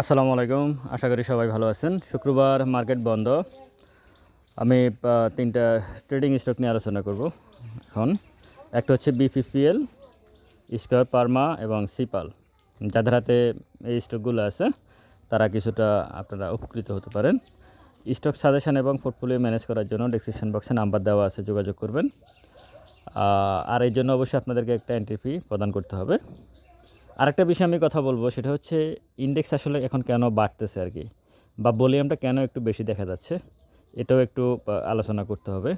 আসসালামু আলাইকুম। আশা করি সবাই ভালো আছেন। শুক্রবার মার্কেট বন্ধ। আমি তিনটা ট্রেডিং স্টক নিয়ে আলোচনা করব এখন। একটা হচ্ছে বিপিপিএল স্কোয়ার পারমা এবং সিপাল যাদের হাতে এই স্টকগুলো আছে, তারা কিছুটা আপনারা উপকৃত হতে পারেন। স্টক সাজেশন এবং পোর্টফোলিও ম্যানেজ করার জন্য ডেসক্রিপশন বক্সে নাম্বার দেওয়া আছে, যোগাযোগ করবেন। আর এই জন্য অবশ্যই আপনাদেরকে একটা এন্ট্রি ফি প্রদান করতে হবে। আরেকটা বিষয় আমি কথা বলব, সেটা হচ্ছে ইন্ডেক্স আসলে এখন কেন বাড়তেছে আর কি? বা ভলিউমটা কেন একটু বেশি দেখা যাচ্ছে? এটাও একটু আলোচনা করতে হবে।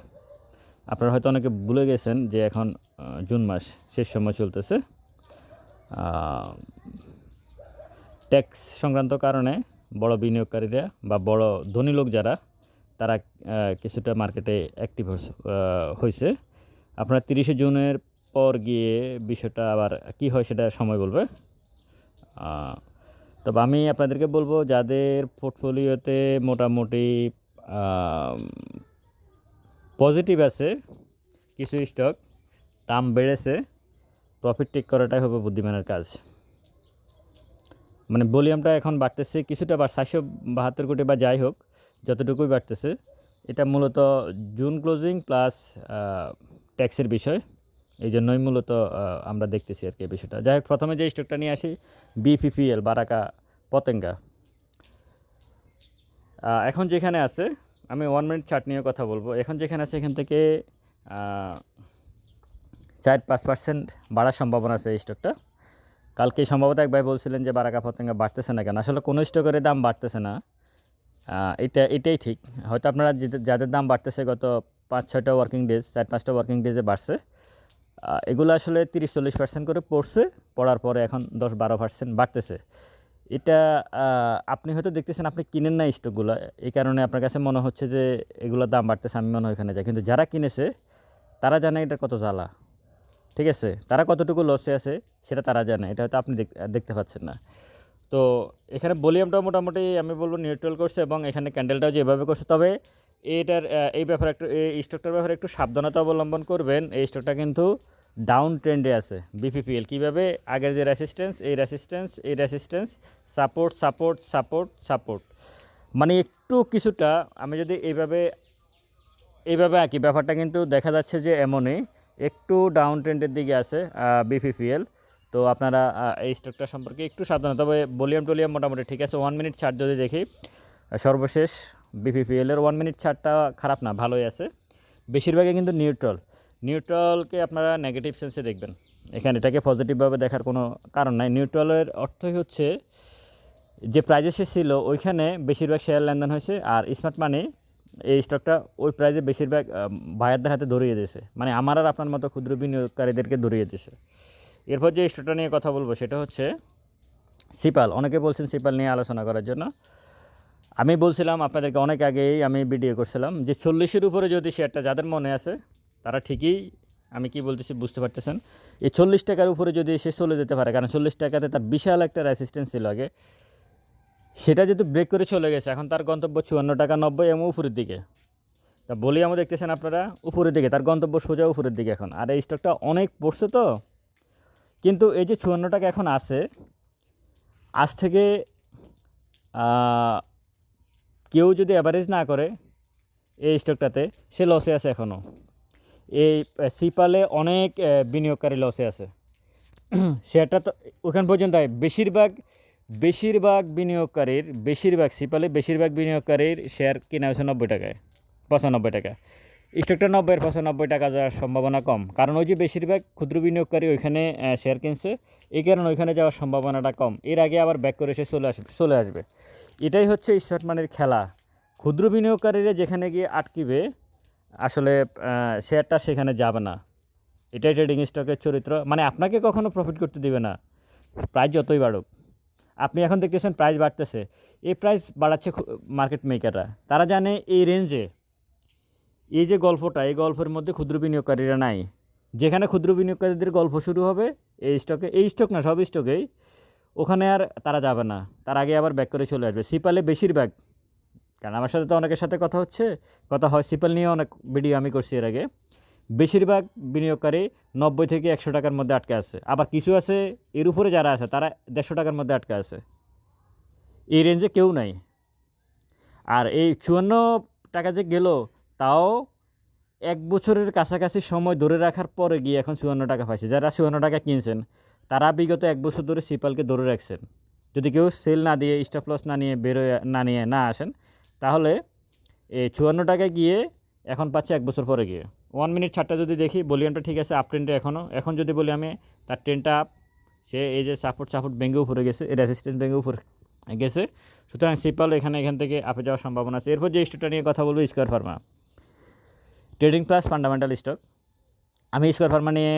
আপনারা হয়তো অনেকে ভুলে গেছেন যে এখন জুন মাস, শেষ সময় চলতেছে। ট্যাক্স সংক্রান্ত কারণে বড় বিনিয়োগকারীরা বা বড় ধনী লোক যারা, তারা কিছুটা মার্কেটে অ্যাক্টিভ হয়েছে আপনার তিরিশে জুনের পর গিয়ে বিষয়টা আবার কি হয় সেটা সময় বলবে। তবে আমি আপনাদেরকে বলব, যাদের পোর্টফোলিওতে মোটামুটি পজিটিভ আছে কিছু স্টক দাম বেড়েছে প্রফিট টেক করাটাই হবে বুদ্ধিমানের কাজ। মানে ভলিউমটা এখন বাড়তেছে কিছুটা বা সাতশো বাহাত্তর কোটি বা যাই হোক, যতটুকুই বাড়তেছে, এটা মূলত জুন ক্লোজিং প্লাস ট্যাক্সের বিষয়। এই জন্যই মূলত আমরা দেখতেছি আর কি বিষয়টা। যাই হোক, প্রথমে যে স্টকটা নিয়ে আসি বিপিপিএল বারাকা, পতেঙ্গা। এখন যেখানে আছে, আমি ওয়ান মিনিট চার্ট নিয়ে কথা বলব। এখন যেখানে আছে, এখান থেকে চার পাঁচ পার্সেন্ট বাড়ার সম্ভাবনা আছে এই স্টকটা কালকে সম্ভবত এক ভাই বলছিলেন যে বারাকা, পতেঙ্গা বাড়তেছে না কেন? আসলে কোনো স্টকের দাম বাড়তেছে না। এটা, এটাই ঠিক। হয়তো আপনারা যাদের দাম বাড়তেছে গত পাঁচ ছয়টা ওয়ার্কিং ডেজ চার পাঁচটা ওয়ার্কিং ডেজে বাড়ছে। এগুলো আসলে তিরিশ চল্লিশ পার্সেন্ট করে পড়ছে, পড়ার পরে এখন দশ বারো পার্সেন্ট বাড়তেছে। এটা আপনি হয়তো দেখতেছেন আপনি কিনেন না স্টকগুলো, এই কারণে আপনার কাছে মনে হচ্ছে যে এগুলোর দাম বাড়তেছে, আমি মনে হয় এখানে যাই। কিন্তু যারা কিনেছে, তারা জানে এটা কত জ্বালা। ঠিক আছে? তারা কতটুকু লসে আছে, সেটা তারা জানে, এটা হয়তো আপনি দেখতে পাচ্ছেন না। তো, এখানে ভলিউমটাও মোটামুটি আমি বলব নিউট্রাল করছে এবং এখানে ক্যান্ডেলটাও যেভাবে করছে, তবে এটার এই ব্যাপারে একটু, এই স্টকটার ব্যাপারে একটু সাবধানতা অবলম্বন করবেন। এই স্টকটা কিন্তু ডাউন ট্রেন্ডে আছে বিপিপিএল কীভাবে? আগের যে রেসিস্ট্যান্স এই রেসিস্ট্যান্স এই resistance support support support support মানে একটু কিছুটা, আমি যদি এইভাবে এইভাবে আঁকি, ব্যাপারটা কিন্তু দেখা যাচ্ছে যে এমনই, একটু ডাউন ট্রেন্ডের দিকে আছে বিপিপিএল তো আপনারা এই স্টকটা সম্পর্কে একটু সাবধান তবে ভলিউম টলিউম মোটামুটি, ঠিক আছে? ওয়ান মিনিট ছাড় যদি দেখি, সর্বশেষ বিপিপিএলের ওয়ান মিনিট ছাড়টা খারাপ না, ভালোই আছে। বেশিরভাগই কিন্তু নিউট্রাল নিউট্রালকে আপনারা নেগেটিভ সেন্সে দেখবেন। এখানে এটাকে পজিটিভভাবে দেখার কোনো কারণ নাই। নিউট্রালের অর্থই হচ্ছে, যে প্রাইজে সে ছিল, ওইখানে বেশিরভাগ শেয়ার লেনদেন হয়েছে আর স্মার্ট মানি এই স্টকটা ওই প্রাইজে বেশিরভাগ ভাইয়ারদের হাতে ধরিয়ে দিয়েছে। মানে আমার আর আপনার মতো ক্ষুদ্র বিনিয়োগকারীদেরকে ধরিয়ে দিয়েছে। এরপর যে স্টকটা নিয়ে কথা বলব, সেটা হচ্ছে সিপাল অনেকে বলছেন সিপাল নিয়ে আলোচনা করার জন্য। আমি বলছিলাম আপনাদেরকে অনেক আগেই আমি ভিডিও করছিলাম যে চল্লিশের উপরে যদি শেয়ারটা যাদের মনে আছে, তারা ঠিকই, আমি কি বলতেছি বুঝতে পারতেছেন। এই চল্লিশ টাকার উপরে যদি সে চলে যেতে পারে, কারণ চল্লিশ টাকাতে তার বিশাল একটা রেসিস্ট্যান্স ছিল আগে। সেটা যেহেতু ব্রেক করে চলে গেছে, এখন তার গন্তব্য চুয়ান্ন টাকা নব্বই এবং উপরের দিকে। তা বলি আমরা দেখতেছেন আপনারা, উপরের দিকে, তার গন্তব্য সোজা উপরের দিকে এখন। আর এই স্টকটা অনেক পড়ছে তো। কিন্তু এই যে চুয়ান্ন টাকা এখন আছে, আজ থেকে কেউ যদি অ্যাভারেজ না করে এই স্টকটাতে সে লসে আছে এখনও এই সিপালে অনেক বিনিয়োগকারী লসে আছে। সেটা তো ওখান পর্যন্ত হয়। বেশিরভাগ বেশিরভাগ বিনিয়োগকারীর, বেশিরভাগ সিপালে বেশিরভাগ বিনিয়োগকারীর শেয়ার কিনা হয়েছে নব্বই টাকায়, পঁচানব্বই টাকা। স্টকটা নব্বইয়ের পঁচানব্বই টাকা যাওয়ার সম্ভাবনা কম। কারণ ওই যে বেশিরভাগ ক্ষুদ্র বিনিয়োগকারী ওইখানে শেয়ার কিনছে, এই কারণে ওইখানে যাওয়ার সম্ভাবনাটা কম। এর আগে আবার ব্যাক করে সে চলে আসবে চলে আসবে। এটাই হচ্ছে স্টক মানের খেলা। ক্ষুদ্র বিনিয়োগকারীরা যেখানে গিয়ে আটকিবে, আসলে শেয়ারটা সেখানে যাবে না। এটাই ট্রেডিং স্টকের চরিত্র। মানে আপনাকে কখনো প্রফিট করতে দিবে না। প্রাইস যতই বাড়ুক। আপনি এখন দেখতেছেন প্রাইস বাড়তেছে। এই প্রাইস বাড়াচ্ছে মার্কেট মেকাররা তারা জানে এই রেঞ্জে এই যে গল্পটা, এই গল্পের মধ্যে ক্ষুদ্র বিনিয়োগকারীরা নাই। যেখানে ক্ষুদ্র বিনিয়োগকারীদের গল্প শুরু হবে, এই স্টকে এই স্টক না, সব স্টকেই ওখানে আর তারা যাবে না। তার আগে আবার ব্যাক করে চলে আসবে। সিপালে বেশিরভাগ, কারণ আমার সাথে তো অনেকের সাথে কথা হচ্ছে, কথা হয় সিপাল নিয়ে অনেক ভিডিও আমি করছি এর আগে। বেশিরভাগ বিনিয়োগকারী নব্বই থেকে একশো টাকার মধ্যে আটকে আছে। আবার কিছু আছে, এর উপরে যারা আছে, তারা দেড়শো টাকার মধ্যে আটকে আছে। এই রেঞ্জে কেউ নাই। আর এই চুয়ান্ন টাকা যে গেল, তাও এক বছরের কাছাকাছি সময় ধরে রাখার পরে গিয়ে এখন চুয়ান্ন টাকা পাইছে। যারা চুয়ান্ন টাকা কিনছেন তারা বিগত এক বছর ধরে সিপালকে ধরে রাখছেন। যদি কেউ সেল না দিয়ে, স্টপ লস না নিয়ে বেরোয় না নিয়ে না আসেন, তাহলে এই চুয়ান্ন টাকায় গিয়ে এখন পাচ্ছে এক বছর পরে গিয়ে। ওয়ান মিনিট ছাড়টা যদি দেখি, ভলিউমটা ঠিক আছে, আপ ট্রেনটা এখনও। এখন যদি বলি আমি, তার ট্রেনটা আপ, সে এই যে সাপোর্ট সাপোর্ট ব্যাঙ্গে উপরে গেছে এর অ্যাসিস্ট্যান্ট ব্যাঙ্গে উপরে গেছে। সুতরাং সিপাল এখানে এখান থেকে আপে যাওয়ার সম্ভাবনা আছে। এরপর যে স্টকটা নিয়ে কথা বলব Square Pharma trading plus fundamental stock আমি স্কোয়ার ফার্মা নিয়ে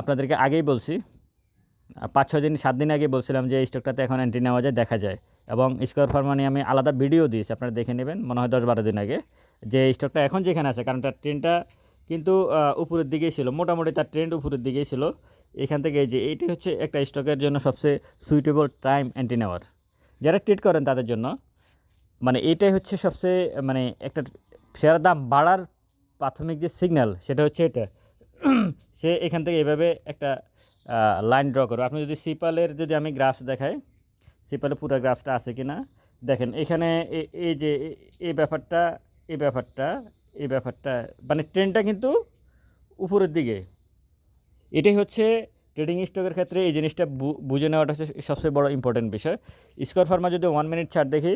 আপনাদেরকে আগেই বলছি পাঁচ, ছয় দিন, সাত দিন আগে বলছিলাম যে স্টকটাতে এখন এন্ট্রি নেওয়া যায়, দেখা যায়। এবং স্কোয়ার ফার্মা নিয়ে আমি আলাদা ভিডিও দিয়েছি, আপনারা দেখে নেবেন, মনে হয় দশ বারো দিন আগে, যে স্টকটা এখন যেখানে আছে, কারণ তার ট্রেনটা কিন্তু উপরের দিকেই ছিল, মোটামুটি তার ট্রেন্ড উপরের দিকেই ছিল। এখান থেকে যে, এইটি হচ্ছে একটা স্টকের জন্য সবচেয়ে সুইটেবল টাইম এন্ট্রি নেওয়ার। যারা ট্রেড করেন তাদের জন্য মানে এটাই হচ্ছে সবচেয়ে মানে একটা শেয়ারের দাম বাড়ার প্রাথমিক যে সিগন্যাল সেটা হচ্ছে এটা। সে এখান থেকে এভাবে একটা লাইন ড্র করবে। আপনি যদি সিপালের যদি আমি গ্রাফস দেখাই সিপালের পুরো গ্রাফসটা আছে কি না দেখেন, এখানে এই যে এই ব্যাপারটা এই ব্যাপারটা এই ব্যাপারটা মানে ট্রেনটা কিন্তু উপরের দিকে। এটাই হচ্ছে ট্রেডিং স্টকের ক্ষেত্রে এই জিনিসটা বুঝে নেওয়াটা হচ্ছে সবচেয়ে বড় ইম্পর্টেন্ট বিষয়। স্কোয়ার ফার্মা যদি ওয়ান মিনিট ছাড় দেখি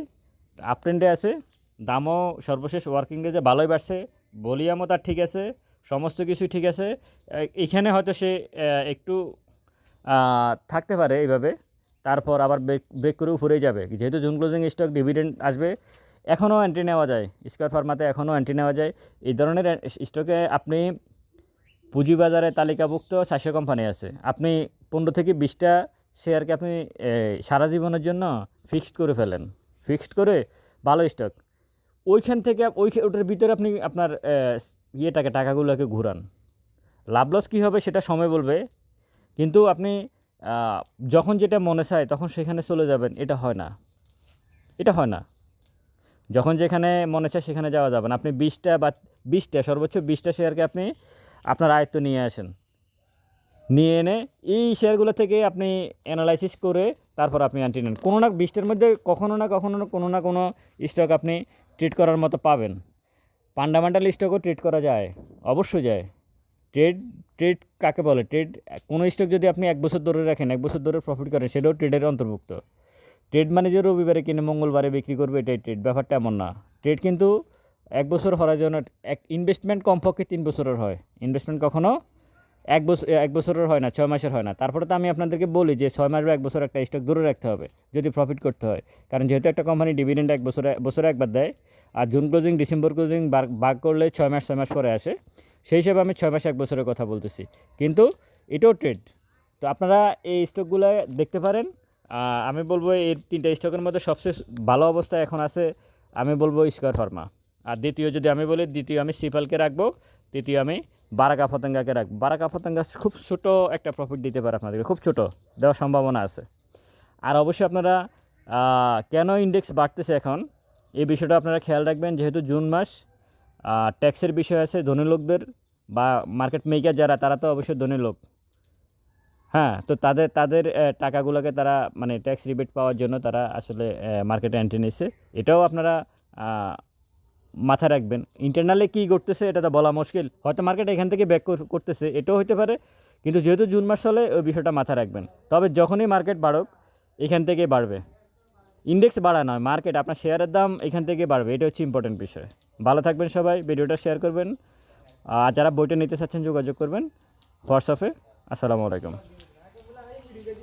আপ ট্রেন্ডে আছে, দামও সর্বশেষ ওয়ার্কিং ডেজে ভালোই বাড়ছে ভলিউমও তার ঠিক আছে সমস্ত কিছুই ঠিক আছে। এখানে হয়তো সে একটু থাকতে পারে এইভাবে। তারপর আবার ব্রেক ব্রেক করে উপরেই যাবে। যেহেতু জুন ক্লোজিং স্টক ডিভিডেন্ড আসবে, এখনও এন্ট্রি নেওয়া যায়। স্কোয়ার ফার্মাতে এখনও এন্ট্রি নেওয়া যায়। এই ধরনের স্টকে আপনি পুঁজিবাজারে তালিকাভুক্ত চারশো কোম্পানি আছে। আপনি পনেরো থেকে বিশটা শেয়ারকে আপনি সারা জীবনের জন্য ফিক্সড করে ফেলেন। ফিক্সড করে ভালো স্টক ওইখান থেকে, ওই ওটার ভিতরে আপনি আপনার ইয়েটাকে, টাকাগুলোকে ঘুরান। লাভ লস কী হবে সেটা সময় বলবে, কিন্তু আপনি যখন যেটা মনে চায় তখন সেখানে চলে যাবেন, এটা হয় না। এটা হয় না। যখন যেখানে মনে চায় সেখানে যাওয়া যাবে না। আপনি বিশটা বা বিশটা, সর্বোচ্চ বিশটা শেয়ারকে আপনি আপনার আয়ত্ত নিয়ে আসেন। নিয়ে এনে এই শেয়ারগুলো থেকে আপনি অ্যানালাইসিস করে তারপর আপনি আনটি নেন। কোনো না বিশটার মধ্যে কখনো না কখনো কোনো না কোনো স্টক আপনি ট্রিট করার মতো পাবেন। ফান্ডামেন্টাল স্টকও ট্রেড করা যায়, অবশ্যই যায়। ট্রেড ট্রেড কাকে বলে? ট্রেড, কোনো স্টক যদি আপনি এক বছর ধরে রাখেন, এক বছর ধরে প্রফিট করেন, সেটাও ট্রেডের অন্তর্ভুক্ত। ট্রেড ম্যানেজার রবিবারে কিনে মঙ্গলবারে বিক্রি করবে, এটাই ট্রেড, ব্যাপারটা এমন না। ট্রেড কিন্তু এক বছর হরাইজনের এক ইনভেস্টমেন্ট কমপক্ষে তিন বছরের হয়। ইনভেস্টমেন্ট কখনো এক বছর এক বছরের হয় না, ছয় মাসের হয় না। তারপরে তো আমি আপনাদেরকে বলি যে ছয় মাস বা এক বছর একটা স্টক ধরে রাখতে হবে, যদি প্রফিট করতে হয়। কারণ যেহেতু একটা কোম্পানি ডিভিডেন্ড এক বছরে বছরে একবার দেয়, আর জুন ক্লোজিং ডিসেম্বর ক্লোজিং ভাগ করলে ছয় মাস ছয় মাস পরে আসে, সেই হিসেবে আমি ছয় মাস, এক বছরের কথা বলতেছি। কিন্তু এটাও ট্রেড তো আপনারা এই স্টকগুলো দেখতে পারেন। আমি বলব এই তিনটা স্টকের মধ্যে সবচেয়ে ভালো অবস্থা এখন আছে, আমি বলব স্কোয়ার ফার্মা আর দ্বিতীয় যদি আমি বলি, দ্বিতীয় আমি সিপালকে রাখব, তৃতীয় আমি বারাকা ফতেঙ্গাকে রাখব বারাকা ফতেঙ্গা খুব ছোট একটা প্রফিট দিতে পারে আপনাদেরকে, খুব ছোট, দেওয়ার সম্ভাবনা আছে। আর অবশ্যই আপনারা কেন ইন্ডেক্স বাড়তেছে এখন? এই বিষয়টা আপনারা খেয়াল রাখবেন, যেহেতু জুন মাস ট্যাক্সের বিষয় আছে ধনী লোকদের বা মার্কেট মেকার যারা, তারা তো অবশ্যই ধনী লোক। হ্যাঁ তো তাদের তাদের টাকাগুলোকে তারা মানে ট্যাক্স রিবেট পাওয়ার জন্য তারা আসলে মার্কেটে এন্ট্রি নিচ্ছে। এটাও আপনারা মাথায় রাখবেন। ইন্টারনালে কী করতেছে এটা তো বলা মুশকিল। হয়তো মার্কেট এখান থেকে ব্যাক করতেছে, এটাও হতে পারে। কিন্তু যেহেতু জুন মাস চলে, ওই বিষয়টা মাথায় রাখবেন। তবে যখনই মার্কেট বাড়ুক, এখান থেকে বাড়বে। ইন্ডেক্স বাড়া নয় মার্কেট আপনার শেয়ারের দাম এখান থেকে বাড়বে। এটা হচ্ছে ইম্পর্টেন্ট বিষয়। ভালো থাকবেন সবাই, ভিডিওটা শেয়ার করবেন। আর যারা বইটা নিতে চাচ্ছেন, যোগাযোগ করবেন। হোয়াটসঅ্যাপে। আসসালামু আলাইকুম।